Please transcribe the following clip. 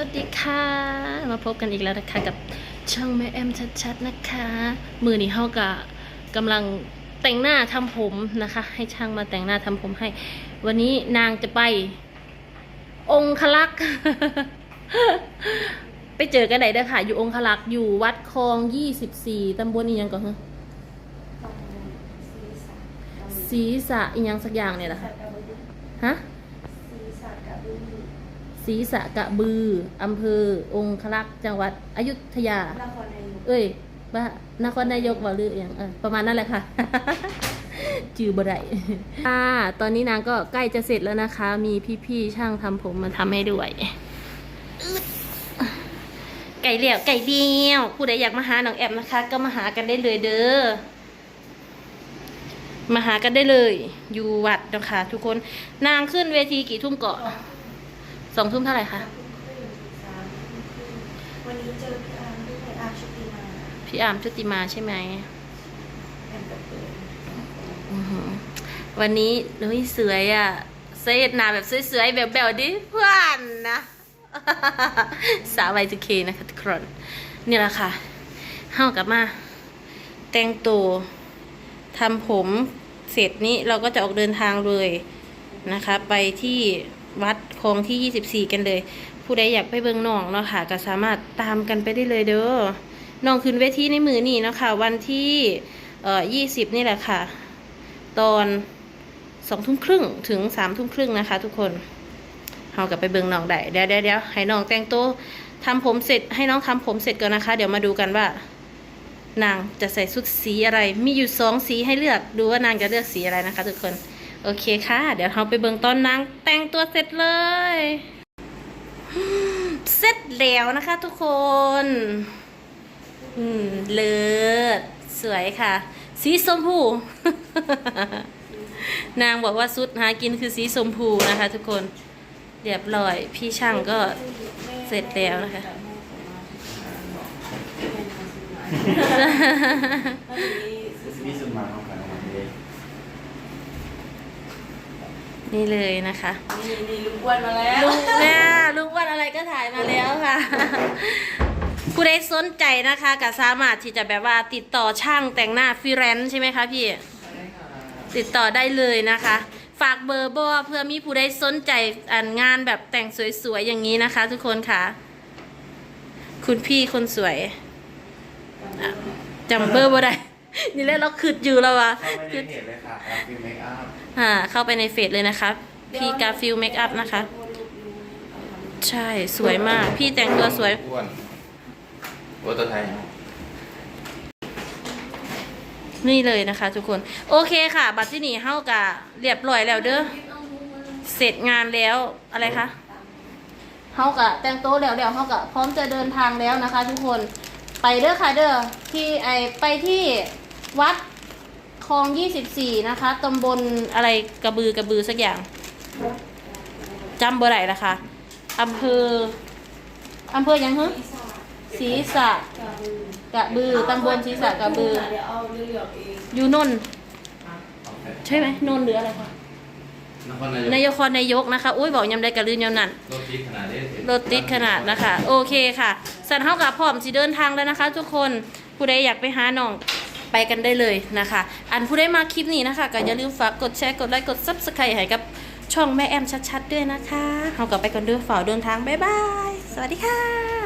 วัสดีค่ะ มาพบกันอีกแล้วนะคะกับช่องแม่แอมชัดๆนะคะ มือนี้เฮากะกำลังแต่งหน้าทำผมนะคะ ให้ช่างมาแต่งหน้าทำผมให้ วันนี้นางจะไป องคลักษ์ไปเจอกันไหนเด้อค่ะ อยู่องคลักษ์อยู่วัดคลอง24ตำบลอีหยังก่อนฮะศรีสะอีหยังสักอย่างเนี่ยแหละค่ะฮะ ศรีสะกระบืออำเภอ องคลักษ์จังหวัดอยุธยานครนายกเอ้ยว่านครนายกว่าหรืออย่างเออประมาณนั้นแหละค่ะ จือบ่ได้ค่ะตอนนี้นางก็ใกล้จะเสร็จแล้วนะคะ มีพี่ๆช่างทำผมมาทำให้ด้วยอึ๊ดไก่เหลี่ยวไก่เดียวผู้ใดอยากมาหาน้องแอมนะคะ ก็มาหากันได้เลยเด้อมาหากันได้เลย อยู่วัดนะคะทุกคนนางขึ้นเวทีกี่ทุ่มเกาะ สองทุ่มเท่าไหร่คะวันนี้เจอพี่อาร์มด้วยอาร์มชุติมาพี่อาร์มชุติมาใช่ไหมแอมกับเปิดอื้อหือวันนี้นุ้ยสวยอะเซตหนาแบบสวยๆแบบแบบดิเพื่อนนะสาวไวทูเคนะคะทุกคนนี่แหละค่ะเฮากลับมา แต่งตัวทำผมเสร็จนี้เราก็จะออกเดินทางเลยนะคะ ไปที่ วัดคลองที่ 24 กันเลย ผู้ใดอยากไปเบิ่งน้องเนาะค่ะก็สามารถตามกันไปได้เลยเด้อน้องขึ้นเวทีในมือนี่เนาะค่ะวันที่เอ่อ20 นี่แหละค่ะ ตอนสองทุ่มครึ่งถึงสามทุ่มครึ่งนะคะ ทุกคนเรากลับไปเบิ่งน้องได้เดี๋ยวเดี๋ยวเดี๋ยวให้น้องแต่งตัวทำผมเสร็จให้น้องทำผมเสร็จก่อนนะคะ เดี๋ยวมาดูกันว่า นางจะใส่ชุดสีอะไร มีอยู่สองสีให้เลือกดูว่านางจะเลือกสีอะไรนะคะ ทุกคน โอเคค่ะ เดี๋ยวเราไปเบิ่งตอนนางแต่งตัวเสร็จเลย เสร็จแล้วนะคะทุกคน อืม เลิศ สวยค่ะ สีชมพู นางบอกว่าซุดหากินคือสีชมพูนะคะทุกคน เรียบร้อย พี่ช่างก็เสร็จแล้วนะคะนี่สุดมาของการออกมาเลย นี่เลยนะคะนี่นี่ลุงอ้วนมาแล้วลุงเนี่ยลุงอ้วันอะไรก็ถ่ายมาแล้วค่ะ ผู้ใดสนใจนะคะก็สามารถที่จะแบบว่าติดต่อช่างแต่งหน้าฟรีแลนซ์ใช่ไหมคะพี่ ติดต่อได้เลยนะคะ ฝากเบอร์บอเพื่อมีผู้ใดสนใจอันงานแบบแต่งสวยๆอย่างนี้นะคะ ทุกคนค่ะ คุณพี่คนสวยอะจำเบอร์บ่ได้ นี่แหละเราคืดอยู่แล้ววะเข้าไปในเพจเลยค่ะแอปฟิลเมคอัพอ่าเข้าไปในเฟซเลยนะคะพี่กาฟิลเมคอัพนะคะ ใช่สวยมาก พี่แต่งตัวสวย อ้วนอ้วนตัวไทยนี่เลยนะคะทุกคน โอเคค่ะ บัตรที่นี่เฮากะเรียบร้อยแล้วเด้อเสร็จงานแล้วอะไรคะเฮากะแต่งโต๊ะแล้วแล้วเฮากะพร้อมจะเดินทางแล้วนะคะ ทุกคนไปเด้อค่ะเด้อที่ไอไปที่ วัดคลอง24นะคะตำบลอะไรกระบือกระบือสักอย่างจำบ่ได้ละค่ะอำเภออำเภอหยังฮะศรีสะกระบือตำบลศรีสะกระบือเดี๋ยวเอาเลือกเองอยู่นนท์ใช่ไหมนนท์หรืออะไรคะนครนายกนายกนายกนะคะอุ้ยบอกยำได้กระลืนยำนั่นรถติดขนาดนี้รถติดขนาดนะคะ โอเคค่ะ สันเท่ากับพร้อมสิเดินทางแล้วนะคะ ทุกคนผู้ใดอยากไปหาน้อง ไปกันได้เลยนะคะ อันผู้ได้มาคลิปนี้นะคะก็อย่าลืมฝากกดแชร์กดไลค์กดซับสไครต์ให้กับช่องแม่แอมชัดๆด้วยนะคะเอากลับไปกันเด้อฝ่าเดินทางบ๊ายบาย สวัสดีค่ะ